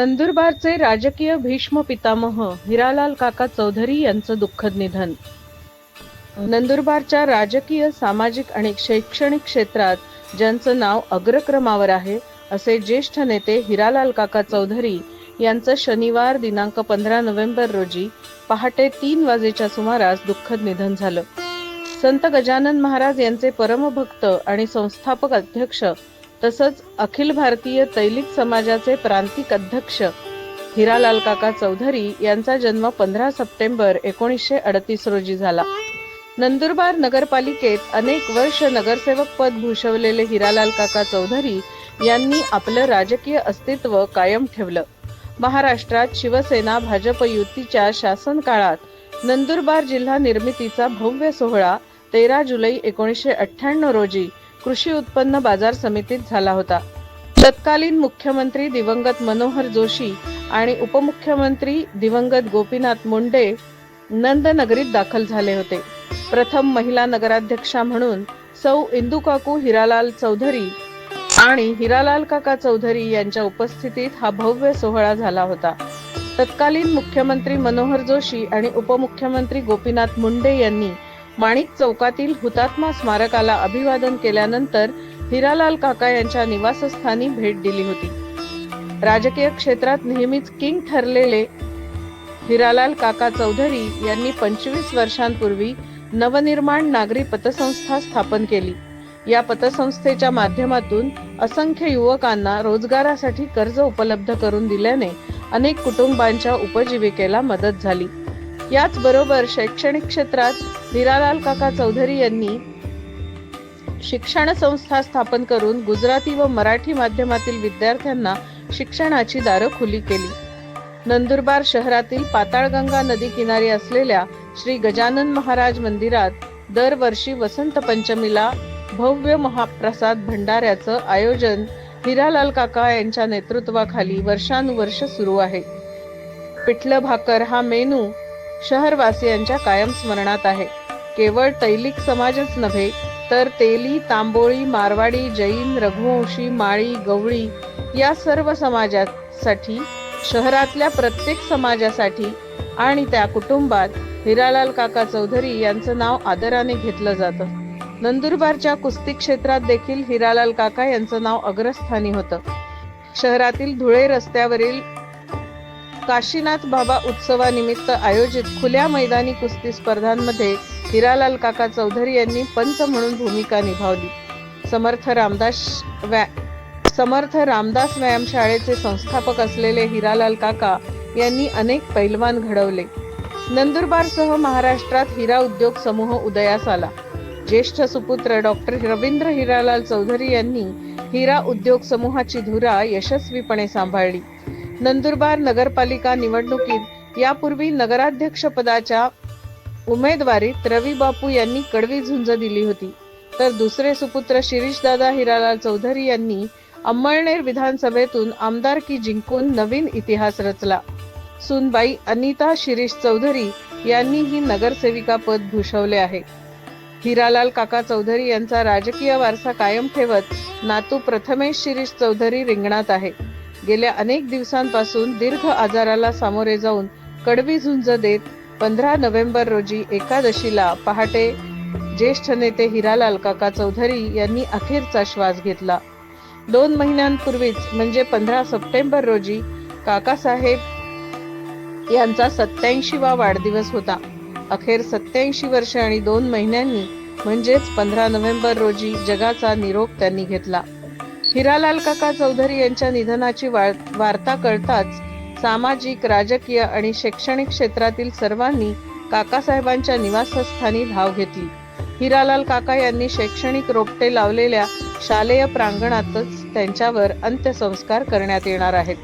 नंदुरबारचे राजकीय भीष्म पितामह हिरालाल काका चौधरी यांचं दुःखद निधन. नंदुरबारच्या राजकीय सामाजिक आणि शैक्षणिक क्षेत्रात ज्यांचं नाव अग्रक्रमावर आहे असे ज्येष्ठ नेते हिरालाल काका चौधरी यांचं शनिवार दिनांक पंधरा नोव्हेंबर रोजी पहाटे तीन वाजेच्या सुमारास दुःखद निधन झालं. संत गजानन महाराज यांचे परमभक्त आणि संस्थापक अध्यक्ष तसंच अखिल भारतीय तैलिक समाजाचे प्रांतिक अध्यक्ष हिरालाल काका चौधरी यांचा जन्म पंधरा सप्टेंबर एकोणीसशे अडतीस रोजी झाला. नंदुरबार नगरपालिकेत अनेक वर्ष नगरसेवक पद भूषवलेले हिरालाल काका चौधरी यांनी आपलं राजकीय अस्तित्व कायम ठेवलं. महाराष्ट्रात शिवसेना भाजप युतीच्या शासन काळात नंदुरबार जिल्हा निर्मितीचा भव्य सोहळा तेरा जुलै एकोणीसशे अठ्ठ्याण्णव रोजी कृषी उत्पन्न बाजार समितीत झाला होता. तत्कालीन मुख्यमंत्री दिवंगत मनोहर जोशी आणि उपमुख्यमंत्री दिवंगत गोपीनाथ मुंडे नंदनगरीत दाखल झाले होते. प्रथम महिला नगराध्यक्षा म्हणून सौ इंदू काकू हिरालाल चौधरी आणि हिरालाल काका चौधरी यांच्या उपस्थितीत हा भव्य सोहळा झाला होता. तत्कालीन मुख्यमंत्री मनोहर जोशी आणि उपमुख्यमंत्री गोपीनाथ मुंडे यांनी माणिक चौकातील हुतात्मा स्मारकाला अभिवादन केल्यानंतर हिरालाल काका यांच्या निवासस्थानी भेट दिली होती. राजकीय क्षेत्रात नेहमीच किंग ठरलेले हिरालाल काका चौधरी यांनी पंचवीस वर्षांपूर्वी नवनिर्माण नागरी पतसंस्था स्थापन केली. या पतसंस्थेच्या माध्यमातून असंख्य युवकांना रोजगारासाठी कर्ज उपलब्ध करून दिल्याने अनेक कुटुंबांच्या उपजीविकेला मदत झाली. याचबरोबर शैक्षणिक क्षेत्रात हिरालाल काका चौधरी यांनी शिक्षण संस्था स्थापन करून गुजराती व मराठी माध्यमातील विद्यार्थ्यांना शिक्षणाची दारं खुली केली. नंदुरबार शहरातील पाताळगंगा नदी किनारी असलेल्या श्री गजानन महाराज मंदिरात दरवर्षी वसंत पंचमीला भव्य महाप्रसाद भंडाऱ्याचं आयोजन हिरालाल काका यांच्या नेतृत्वाखाली वर्षानुवर्ष सुरू आहे. पिठलं भाकर हा मेनू शहरवासियांच्या कायम स्मरणात आहे. केवळ तैलिक समाजच नव्हे तर तेली तांबोळी मारवाडी जैन रघुवंशी माळी गवळी या सर्व समाजासाठी शहरातल्या प्रत्येक समाजासाठी आणि त्या कुटुंबात हिरालाल काका चौधरी यांचं नाव आदराने घेतलं जातं. नंदुरबारच्या कुस्ती क्षेत्रात देखील हिरालाल काका यांचं नाव अग्रस्थानी होतं. शहरातील धुळे रस्त्यावरील काशीनाथ बाबा उत्सवानिमित्त आयोजित खुल्या मैदानी कुस्ती स्पर्धांमध्ये हिरालाल काका चौधरी यांनी पंच म्हणून भूमिका निभावली. समर्थ रामदास व्या समर्थ रामदास व्यायामशाळेचे संस्थापक असलेले हिरालाल काका यांनी अनेक पैलवान घडवले. नंदुरबारसह महाराष्ट्रात हिरा उद्योग समूह उदयास आला. ज्येष्ठ सुपुत्र डॉक्टर रवींद्र हिरालाल चौधरी यांनी हिरा उद्योग समूहाची धुरा यशस्वीपणे सांभाळली. नंदुरबार नगरपालिका निवडणुकीत यापूर्वी नगराध्यक्ष पदाच्या उमेदवारीत रवी बापू यांनी कडवी झुंज दिली होती. तर दुसरे सुपुत्र शिरीषदादा हिरालाल चौधरी यांनी अंमळनेर विधानसभेतून आमदारकी जिंकून नवीन इतिहास रचला. सुनबाई अनिता शिरीष चौधरी यांनी ही नगरसेविका पद भूषवले आहे. हिरालाल काका चौधरी यांचा राजकीय वारसा कायम ठेवत नातू प्रथमेश शिरीष चौधरी रिंगणात आहे. गेल्या अनेक दिवसांपासून दीर्घ आजाराला सामोरे जाऊन कडवी झुंज देत पंधरा नोव्हेंबर रोजी एकादशीला पहाटे ज्येष्ठ नेते हिरालाल काका चौधरी यांनी अखेरचा श्वास घेतला. दोन महिन्यांपूर्वीच म्हणजे पंधरा सप्टेंबर रोजी काकासाहेब यांचा सत्याऐंशीवा वाढदिवस होता. अखेर सत्याऐंशी वर्ष आणि दोन महिन्यांनी म्हणजेच पंधरा नोव्हेंबर रोजी जगाचा निरोप त्यांनी घेतला. हिरालाल काका चौधरी यांच्या निधनाची वार्ता कळताच सामाजिक राजकीय आणि शैक्षणिक क्षेत्रातील सर्वांनी काकासाहेबांच्या निवासस्थानी धाव घेतली. हिरालाल काका यांनी शैक्षणिक रोपटे लावलेल्या शालेय प्रांगणातच त्यांच्यावर अंत्यसंस्कार करण्यात येणार आहेत.